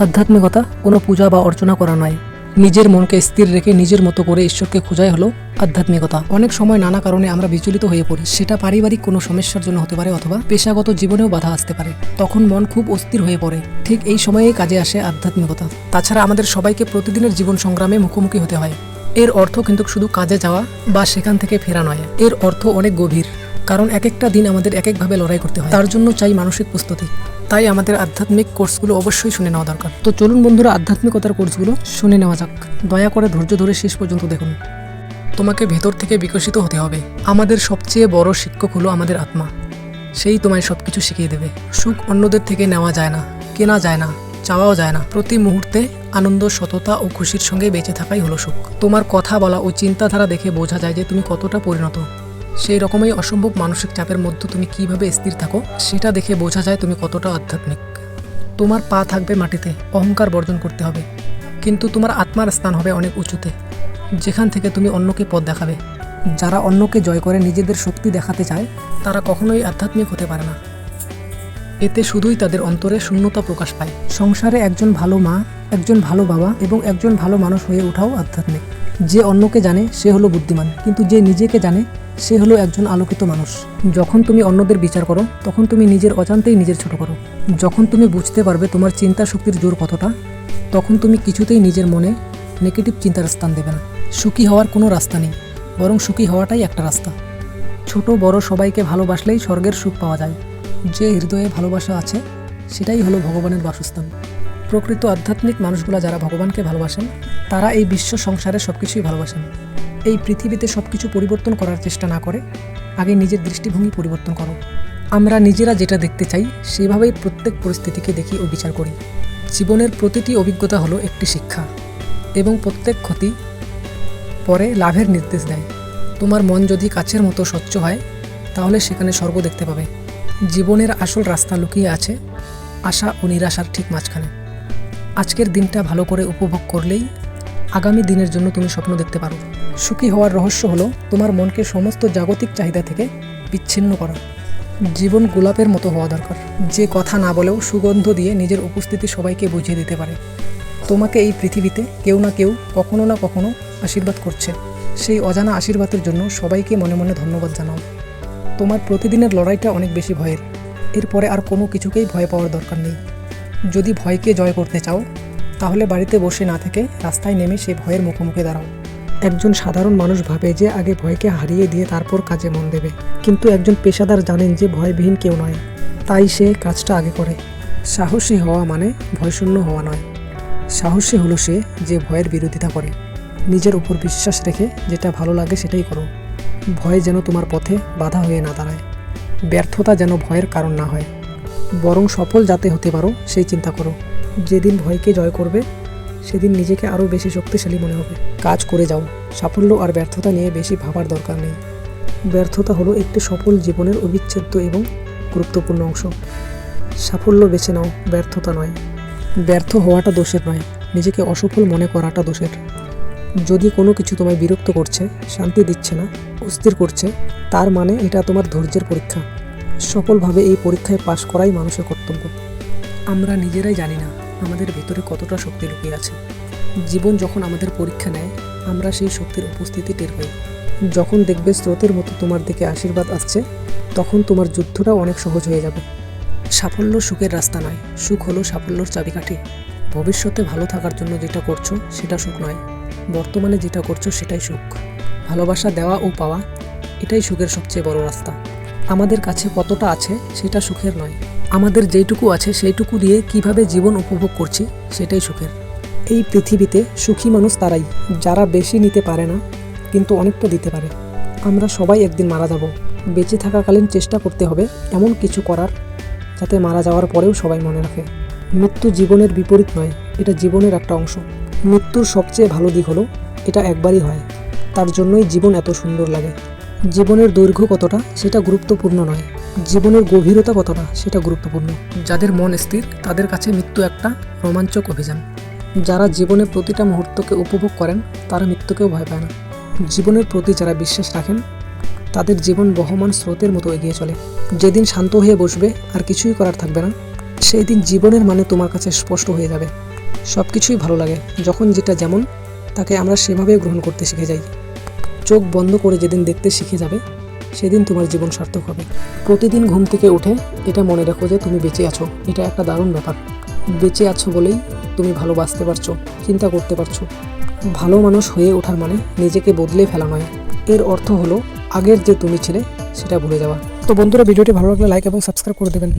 আধ্যাত্মিকতা কোনো পূজা বা অর্চনা করা নয়। নিজের মনকে স্থির রেখে নিজের মতো করে ঈশ্বরকে খোঁজাই হলো আধ্যাত্মিকতা। অনেক সময় নানা কারণে আমরা বিচলিত হয়ে পড়ি। সেটা পারিবারিক কোনো সমস্যার জন্য হতে পারে অথবা পেশাগত জীবনেও বাধা আসতে পারে। তখন মন খুব অস্থির হয়ে পড়ে। ঠিক এই সময়েই কাজে আসে আধ্যাত্মিকতা। তাছাড়া আমাদের সবাইকে প্রতিদিনের জীবন সংগ্রামে মুখোমুখি হতে হয়। এর অর্থ কিন্তু শুধু কাজে যাওয়া বা সেখান থেকে ফেরা নয়। এর অর্থ অনেক গভীর। কারণ এক একটা দিন আমাদের এক একভাবে লড়াই করতে হয়। তার জন্য চাই মানসিক প্রস্তুতি। তাই আমাদের আধ্যাত্মিক কোর্সগুলো অবশ্যই শুনে নেওয়া দরকার। তো চলুন বন্ধুরা, আধ্যাত্মিকতার কোর্সগুলো শুনে নেওয়া যাক। দয়া করে ধৈর্য ধরে শেষ পর্যন্ত দেখুন। তোমাকে ভেতর থেকে বিকশিত হতে হবে। আমাদের সবচেয়ে বড় শিক্ষক হলো আমাদের আত্মা। সেই তোমায় সবকিছু শিখিয়ে দেবে। সুখ অন্যদের থেকে নেওয়া যায় না, কেনা যায় না, চাওয়াও যায় না। প্রতি মুহূর্তে আনন্দ, সততা ও খুশির সঙ্গে বেঁচে থাকাই হলো সুখ। তোমার কথা বলা ও চিন্তাধারা দেখে বোঝা যায় যে তুমি কতটা পরিণত। সেই রকমই অসম্ভব মানসিক চাপের মধ্যে তুমি কীভাবে স্থির থাকো, সেটা দেখে বোঝা যায় তুমি কতটা আধ্যাত্মিক। তোমার পা থাকবে মাটিতে, অহংকার বর্জন করতে হবে। কিন্তু তোমার আত্মার স্থান হবে অনেক উঁচুতে, যেখান থেকে তুমি অন্যকে পথ দেখাবে। যারা অন্যকে জয় করে নিজেদের শক্তি দেখাতে চায়, তারা কখনোই আধ্যাত্মিক হতে পারে না। এতে শুধুই তাদের অন্তরে শূন্যতা প্রকাশ পায়। সংসারে একজন ভালো মা, একজন ভালো বাবা এবং একজন ভালো মানুষ হয়ে ওঠাও আধ্যাত্মিক। যে অন্যকে জানে, সে হলো বুদ্ধিমান। কিন্তু যে নিজেকে জানে সে হলো একজন আলোকিত মানুষ। যখন তুমি অন্যদের বিচার করো, তখন তুমি নিজের অজান্তেই নিজের ছোট করো। যখন তুমি বুঝতে পারবে তোমার চিন্তা শক্তির জোর কতটা, তখন তুমি কিছুতেই নিজের মনে নেগেটিভ চিন্তার স্থান দেবে না। সুখী হওয়ার কোনো রাস্তা নেই, বরং সুখী হওয়াটাই একটা রাস্তা। ছোট বড় সবাইকে ভালোবাসলেই স্বর্গের সুখ পাওয়া যায়। যে হৃদয়ে ভালোবাসা আছে, সেটাই হলো ভগবানের বাসস্থান। প্রকৃত আধ্যাত্মিক মানুষগুলা যারা ভগবানকে ভালোবাসেন, তারা এই বিশ্ব সংসারে সব কিছুই ভালোবাসেন। এই পৃথিবীতে সব কিছু পরিবর্তন করার চেষ্টা না করে, আগে নিজের দৃষ্টিভঙ্গি পরিবর্তন করো। আমরা নিজেরা যেটা দেখতে চাই, সেভাবেই প্রত্যেক পরিস্থিতিকে দেখি ও বিচার করি। জীবনের প্রতিটি অভিজ্ঞতা হলো একটি শিক্ষা এবং প্রত্যেক ক্ষতি পরে লাভের নির্দেশ দেয়। তোমার মন যদি কাছের মতো স্বচ্ছ হয়, তাহলে সেখানে স্বর্গ দেখতে পাবে। জীবনের আসল রাস্তা লুকিয়ে আছে আশা ও নিরাশার ঠিক মাঝখানে। আজকের দিনটা ভালো করে উপভোগ করলেই আগামী দিনের জন্য তুমি স্বপ্ন দেখতে পারো। সুখী হওয়ার রহস্য হলো তোমার মনকে সমস্ত জাগতিক চাহিদা থেকে বিচ্ছিন্ন করা। জীবন গোলাপের মতো হওয়া দরকার। যে কথা না বলেও সুগন্ধ দিয়ে নিজের উপস্থিতি সবাইকে বুঝিয়ে দিতে পারে। তোমাকে এই পৃথিবীতে কেউ না কেউ কখনো না কখনো আশীর্বাদ করছে। সেই অজানা আশীর্বাদের জন্য সবাইকে মনে মনে ধন্যবাদ জানাও। তোমার প্রতিদিনের লড়াইটা অনেক বেশি ভয়ের। এরপরে আর কোনো কিছুকেই ভয় পাওয়ার দরকার নেই। যদি ভয়কে জয় করতে চাও তাহলে বাড়িতে বসে না থেকে রাস্তায় নেমে সে ভয়ের মুখোমুখি দাঁড়াও। একজন সাধারণ মানুষ ভাবে যে আগে ভয়কে হারিয়ে দিয়ে তারপর কাজে মন দেবে। কিন্তু একজন পেশাদার জানেন যে ভয়বিহীন কেউ নয়। তাই সে কাজটা আগে করে। সাহসী হওয়া মানে ভয়শূন্য হওয়া নয়। সাহসী হলো সে যে ভয়ের বিরোধিতা করে। নিজের উপর বিশ্বাস রেখে যেটা ভালো লাগে সেটাই করো। ভয় যেন তোমার পথে বাধা হয়ে না দাঁড়ায়। ব্যর্থতা যেন ভয়ের কারণ না হয়। বরং সফল যাতে হতে পারো, সেই চিন্তা করো। যেদিন ভয়কে জয় করবে, সেদিন নিজেকে আরও বেশি শক্তিশালী মনে হবে। কাজ করে যাও। সাফল্য আর ব্যর্থতা নিয়ে বেশি ভাবার দরকার নেই। ব্যর্থতা হলো একটি সফল জীবনের অবিচ্ছেদ্য এবং গুরুত্বপূর্ণ অংশ। সাফল্য বেছে নাও, ব্যর্থতা নয়। ব্যর্থ হওয়াটা দোষের নয়, নিজেকে অসফল মনে করাটা দোষের। যদি কোনো কিছু তোমায় বিরক্ত করছে, শান্তি দিচ্ছে না, অস্থির করছে, তার মানে এটা তোমার ধৈর্যের পরীক্ষা। সফলভাবে এই পরীক্ষায় পাশ করাই মানুষের কর্তব্য। আমরা নিজেরাই জানি না আমাদের ভেতরে কতটা শক্তি লুকিয়ে আছে। জীবন যখন আমাদের পরীক্ষা নেয়, আমরা সেই শক্তির উপস্থিতি টের পাই। যখন দেখবে স্রোতের মতো তোমার দিকে আশীর্বাদ আসছে, তখন তোমার যুদ্ধটাও অনেক সহজ হয়ে যাবে। সাফল্য সুখের রাস্তা নয়, সুখ হলো সাফল্যর চাবিকাঠি। ভবিষ্যতে ভালো থাকার জন্য যেটা করছ, সেটা সুখ নয়। বর্তমানে যেটা করছ, সেটাই সুখ। ভালোবাসা দেওয়া ও পাওয়া, এটাই সুখের সবচেয়ে বড় রাস্তা। আমাদের কাছে কতটা আছে, সেটা সুখের নয়। আমাদের যেইটুকু আছে সেইটুকু দিয়ে কীভাবে জীবন উপভোগ করছি সেটাই সুখের। এই পৃথিবীতে সুখী মানুষ তারাই, যারা বেশি নিতে পারে না, কিন্তু অনেকটা দিতে পারে। আমরা সবাই একদিন মারা যাব। বেঁচে থাকাকালীন চেষ্টা করতে হবে এমন কিছু করার, যাতে মারা যাওয়ার পরেও সবাই মনে রাখে। মৃত্যু জীবনের বিপরীত নয়, এটা জীবনের একটা অংশ। মৃত্যুর সবচেয়ে ভালো দিক হলো, এটা একবারই হয়। তার জন্যই জীবন এত সুন্দর লাগে। জীবনের দৈর্ঘ্য কতটা, সেটা গুরুত্বপূর্ণ নয়। জীবনের গভীরতা কতটা সেটা গুরুত্বপূর্ণ। যাদের মন স্থির, তাদের কাছে মৃত্যু একটা রোমাঞ্চক অভিযান। যারা জীবনের প্রতিটা মুহূর্তকে উপভোগ করেন, তারা মৃত্যুকেও ভয় পায় না। জীবনের প্রতি যারা বিশ্বাস রাখেন, তাদের জীবন বহমান স্রোতের মতো এগিয়ে চলে। যেদিন শান্ত হয়ে বসবে, আর কিছুই করার থাকবে না সেই দিন জীবনের মানে তোমার কাছে স্পষ্ট হয়ে যাবে। সব কিছুই ভালো লাগে, যখন যেটা যেমন, তাকে আমরা সেভাবেই গ্রহণ করতে শিখে যাই। চোখ বন্ধ করে যেদিন দেখতে শিখে যাবে সেদিন তোমার জীবন সার্থক হবে। প্রতিদিন ঘুম থেকে উঠে এটা মনে রাখো যে তুমি বেঁচে আছো। এটা একটা দারুণ ব্যাপার। বেঁচে আছো বলেই তুমি ভালোবাসতে পারছ, চিন্তা করতে পারছ। ভালো মানুষ হয়ে ওঠার মানে নিজেকে বদলে ফেলা নয়। এর অর্থ হলো আগের যে তুমি ছিলে, সেটা ভুলে যাওয়া। তো বন্ধুরা, ভিডিওটি ভালো লাগলে লাইক এবং সাবস্ক্রাইব করে দেবেন।